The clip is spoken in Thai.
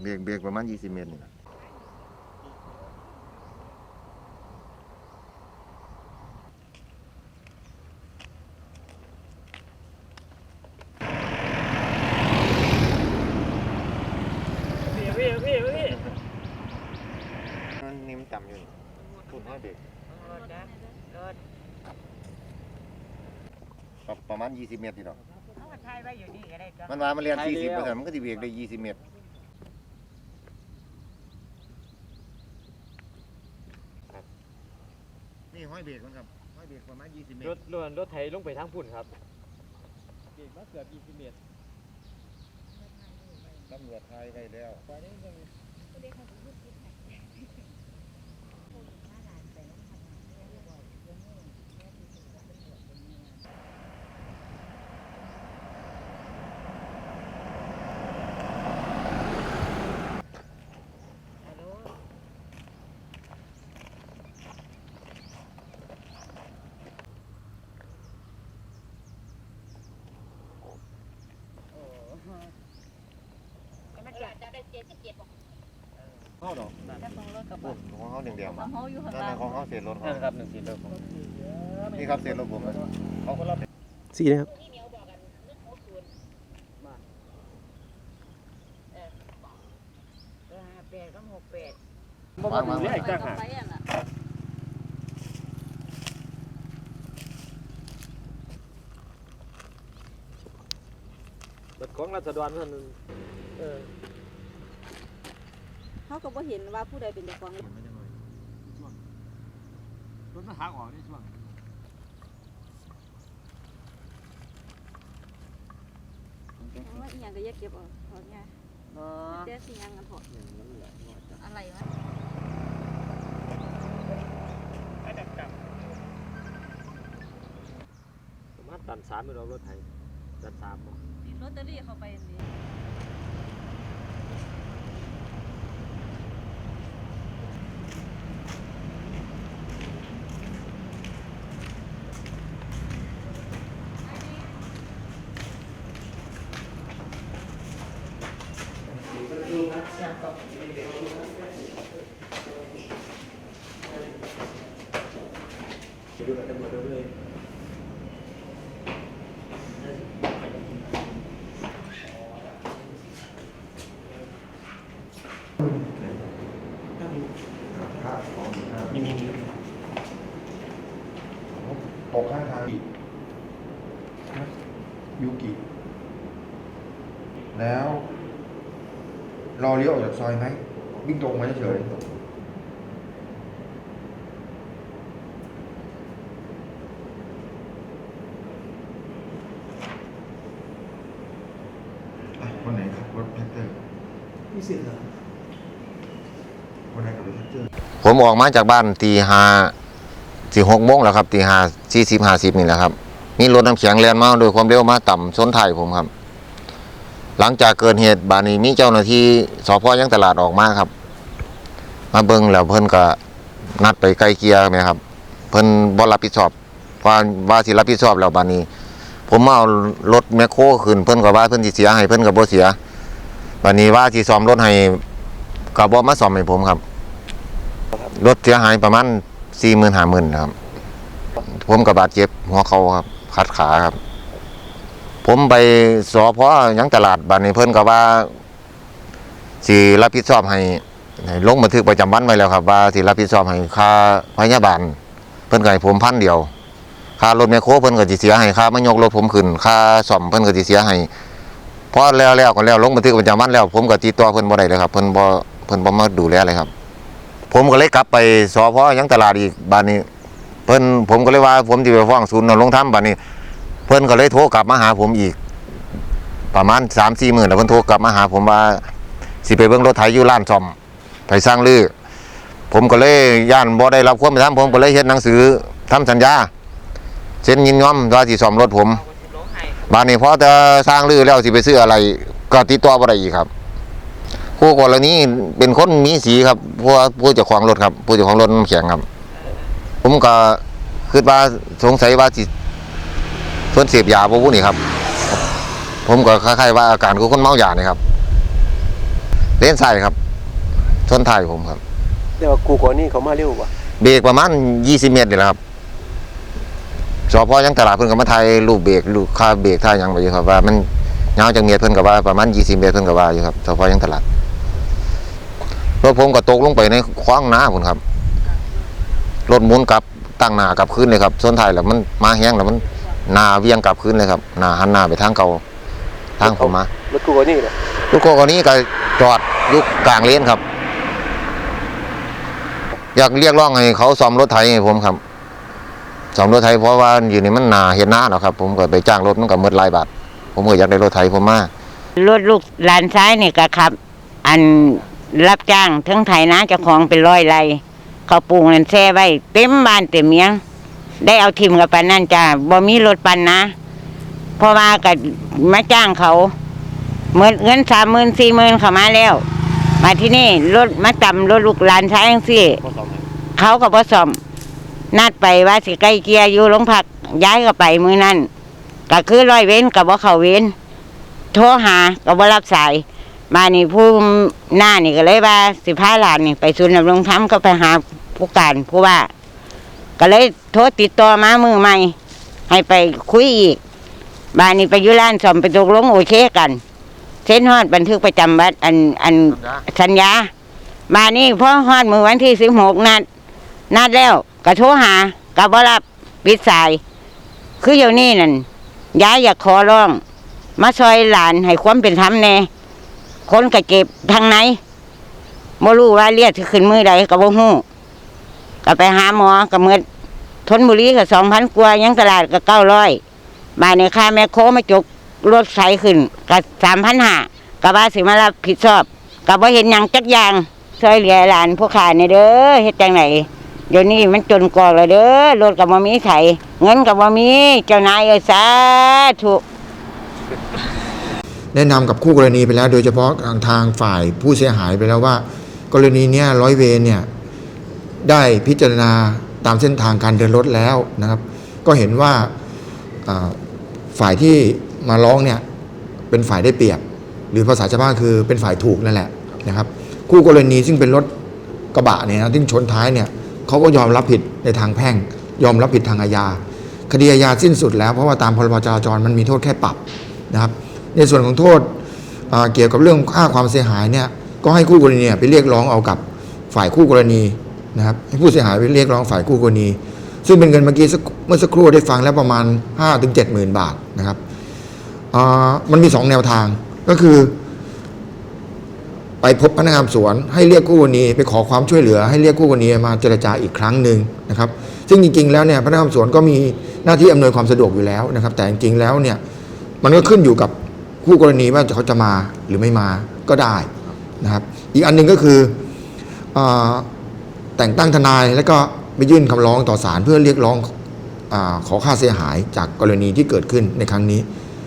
เบรกเบรกประมาณยี่สิบเมตรนี่นะพี่พี่พี่พี่มันนี่มันต่ำอยู่นี่พูดให้เบรกรถนะรถประประมาณยี่สิบเมตรทีเนาะเอามาถ่ายไว้อยู่นี่ก็ได้จ้ะมันว่ามันเรียนสี่สิบเปอร์เซ็นต์มันก็จะเบรกได้ยี่สิบเมตรนี่ห้ อยเบรกมันครับห้อยเบรกประมาณยี่สิบเมตรรถรถรถไถลงไปทางพุ่นครับเบรกมาเกือบ20เมตรตำรวจไทยไปแล้วฮัลโหล เข้าดอกจะส่งรถกระปุ่บะนของเขาหนึ่งเดียวของเขาอยู่ข้างนั่นล่างนะของเขาเสียรถเขานั่นครับหนึ่งสี่เลิกผมนี่ครับเสียรถผมเขาคนละสี่นะครับเออห้าแปดก็หกแปดบ่มาถึงเรียกจ้างหาไปอะน่ะรถของรัศดรเพิ่นเออ เขาก็บ่เห็นว่าผู้ใดเป็นเจ้าของรถมันหักออกในช่วงว่าอีหยังก็แยกเก็บออกถอดไงบ่แต่สิหยังกันถอดอะไรวะประมาณตันสามไม่รอรถไถตันสามบ่ติดลอตเตอรี่เข้าไปนี่ ตกข้างทางยูกิ แล้ว รอเลี้ยวออกจากซอยไหมวิ่งตรงมาเฉยอะคนไหนขับรถแท็กเตอร์ มีสิทธิ์เหรอผมออกมาจากบ้านตีห้าสี่หกโมงแล้วครับตีห้าสี่สิบห้าสิบนี่แหละครับ มีรถน้ำแข็งแลนมาโดยความเร็วมาต่ำชนไทยผมครับ หลังจากเกิดเหตุบานี้มีเจ้าหน้าที่สพยังตลาดออกมาครับ มาเบิ่งแล้วเพิ่นก็นัดไปไกลเกียร์ไหมครับ เพิ่นบ่รับผิดชอบว่าว่าสิรับผิดชอบแล้วบานี้ ผมมาเอารถแมคโครขึ้นเพิ่นก็ว่าเพิ่นสิเสียให้เพิ่นก็บ่เสีย บานี้ว่าสิซ่อมรถให้ก็บ่มาซ่อมให้ผมครับ รถเสียหายประมาณสี่หมื่นห้าหมื่นครับ ผมกับบาดเจ็บหัวเข่าครับขัดขาครับ ผมไปสอพอยังตลาดบานนี้เพิ่นก็ว่าสิรับผิดชอบให้ให้ลงบันทึกประจำวันไว้แล้วครับ ว่าสิรับผิดชอบให้ค่าพยาบาล เพิ่นก็ให้ผมพันเดียวค่ารถแมคโครเพิ่นก็สิเสียให้ค่ามายกรถผมขึ้นค่าซ่อมเพิ่นก็สิเสียให้ พอแล้วแล้วก็แล้วลงบันทึกประจำวันแล้ว ผมก็ติดต่อเพิ่นบ่ได้เลยครับเพิ่นบ่เพิ่นบ่มาดูแลเลยครับ ผมก็เลยกลับไปสพยังตลาดอีกบ้านนี้ เพิ่นผมก็เลยว่า ผมจะไปฟ้องศูนย์นำรงธรรมบ้านนี้ เพิ่นก็เลยโทรกลับมาหาผมอีก ประมาณสามสี่หมื่นแล้วเพิ่นโทรกลับมาหา ผมว่าสิไปเบิ่งรถไถอยู่ร้านซ่อมไปสร้างลือผมก็เลยย่านบ่ได้รับความเป็นธรรมผมก็เลยเฮ็ดหนังสือทำสัญญาเซ็นยินยอมว่าสิซ่อมรถผม บ้านนี้พอจะสร้างลือแล้วสิไปซื้ออะไร ก็ติดต่อบ่ได้อีกครับคู่กรณีเป็นคนมีสีครับผู้ว่าผู้เจ้าของรถครับ ผู้เจ้าของรถน้ำแข็งครับ ผมก็คิดว่าสงสัยว่าสิเพิ่นเสพยาบ่วู้นี่ครับ ผมก็คล้ายๆว่าอาการของคนเมายานี่ครับ เลนซ้ายครับชนท้ายผมครับเดี๋ยวากูก่อนนี่เขามาเร็วกว่าเบรกประมาณ20เมตรนี่แหละครับ สพยังตลาดเพิ่นก็มาถ่ายรูปเบรกรูปค่าเบรกท่ายังไปอยู่ครับว่ามันยาวจังเมตรเพิ่นก็ว่าประมาณ20เมตรเพิ่นก็ว่าอยู่ครับสพยังตลาดรถผมก็ตกลงไปในคว้างน้าพุ่นครับรถหมุนกลับตั้งหน้ากลับคืนเลยครับส่วนท้ายแล้วมันมาแห้งแล้วมันหน้าเวียงกลับคืนเลยครับหน้าหันหน้าไปทางเก่าทางผมมารถกูก่อนนี่นะลูกโกคนนี้ก็จอดอยุคกลางเลนครับ อยากเรียกร้องให้เขาซ่อมรถไถให้ผมครับ ซ่อมรถไถเพราะว่าอยู่นี่มันหนาเห็นหน้าเนาะครับ ผมก็ไปจ้างรถมันก็หมดหลายบาทผมก็อยากได้รถไถผมมากรถลูกหลานซ้ายนี่ก็ขับ อันรับจ้างทั้งไถนาเจ้าของเป็นร้อยไรเขาปลูกนั่นแช่ไว้เต็มบ้านเต็มเมียง ได้เอาทิมกับปันนั่นจ้าบ่มีรถปันนะเพราะว่าก็มาจ้างเขาเงินเงินสามหมื่นสี่หมื่นเขามาแล้ว มาที่นี่รถมาต่ำรถลูกหลานซ้ายจังซี่พอสองให้เขาก็บ่ซ่อม นัดไปว่าสิใกล้เกียอยู่โรงพักย้ายก็ไปมือนั้นก็คือร้อยเว้นกับว่าเขาเว้น โทรหาก็บ่รับสายมานี่ผู้หน้านี่ก็เลยว่าสิพาหลานนี่ไปศูนย์ดำรงธรรมก็ไปหาผู้การผู้ว่า ก็เลยโทรติดต่อมามือใหม่ ให้ไปคุยอีกบ้านนี้ไปยุร้านสอมไปตกลงโอเคกันเส้นฮอดบันทึกประจำวันอันอันสัญญามานี่พอฮอดมือวันที่สิบหกนัด นัดแล้ว ก็โทรหากับว่ารับปิดสาย คือเดี๋ยวนี้นั่นยายอยากขอร้อง มาซอยหลานให้ความเป็นธรรมแน่คนก็เจ็บทางไหนบ่รู้ว่าเลียดสิขึ้นมือใดก็บ่ฮู้ก็ไปหาหมอก็เมื่อทนบุรีก็สองพันกว่ายังตลาดก็เก้าร้อยบานในค่าแม่โคมาจกรถใสขึ้นก็สามพันห้าก็ว่าสิมารับผิดชอบก็บ่าเห็นยังจักยางช่วยเหลือหลานผู้ขาเนี่ยเด้อเฮ็ดจังไหน เดี๋ยวนี้มันจนกอกแล้วเด้อรถก็บ่มีไถเงินก็บ่มี เจ้านายเอ้ยสาธุแนะนำกับคู่กรณีไปแล้ว โดยเฉพาะทางทางฝ่ายผู้เสียหายไปแล้วว่า กรณีเนี้ยร้อยเวรเนี่ยได้พิจารณาตามเส้นทางการเดินรถแล้วนะครับ ก็เห็นว่าอ่าฝ่ายที่มาร้องเนี่ยเป็นฝ่ายได้เปรียบ หรือภาษาชาวบ้านคือเป็นฝ่ายถูกนั่นแหละนะครับ คู่กรณีซึ่งเป็นรถกระบะเนี่ยนะที่ชนท้ายเนี่ย เขาก็ยอมรับผิดในทางแพ่ง ยอมรับผิดทางอาญา คดีอาญาสิ้นสุดแล้วเพราะว่าตามพรบจราจรมันมีโทษแค่ปรับนะครับ ในส่วนของโทษเกี่ยวกับเรื่องค่าความเสียหายเนี่ยก็ให้คู่กรณีไปเรียกร้องเอากับฝ่ายคู่กรณีนะครับให้ผู้เสียหายไปเรียกร้องฝ่ายคู่กรณี ซึ่งเป็นเงินเมื่อกี้สักเมื่อสักครู่ได้ฟังแล้วประมาณ5-7ถึงเจ็ดหมื่นบาทนะครับมันมี 2 แนวทางก็คือ ไปพบพนักงานสวน ให้เรียกคู่กรณีไปขอความช่วยเหลือ ให้เรียกคู่กรณีมาเจรจาอีกครั้งหนึ่งนะครับ ซึ่งจริงๆแล้วเนี่ยพนักงานสวนก็มีหน้าที่อำนวยความสะดวกอยู่แล้วนะครับ แต่จริงๆแล้วเนี่ยมันก็ขึ้นอยู่กับคู่กรณีว่าเขาจะมาหรือไม่มาก็ได้นะครับ อีกอันหนึ่งก็คืออแต่งตั้งทนายแล้วก็ไปยื่นคำร้องต่อศาลเพื่อเรียกร้องอขอค่าเสียหายจากกรณีที่เกิดขึ้นในครั้งนี้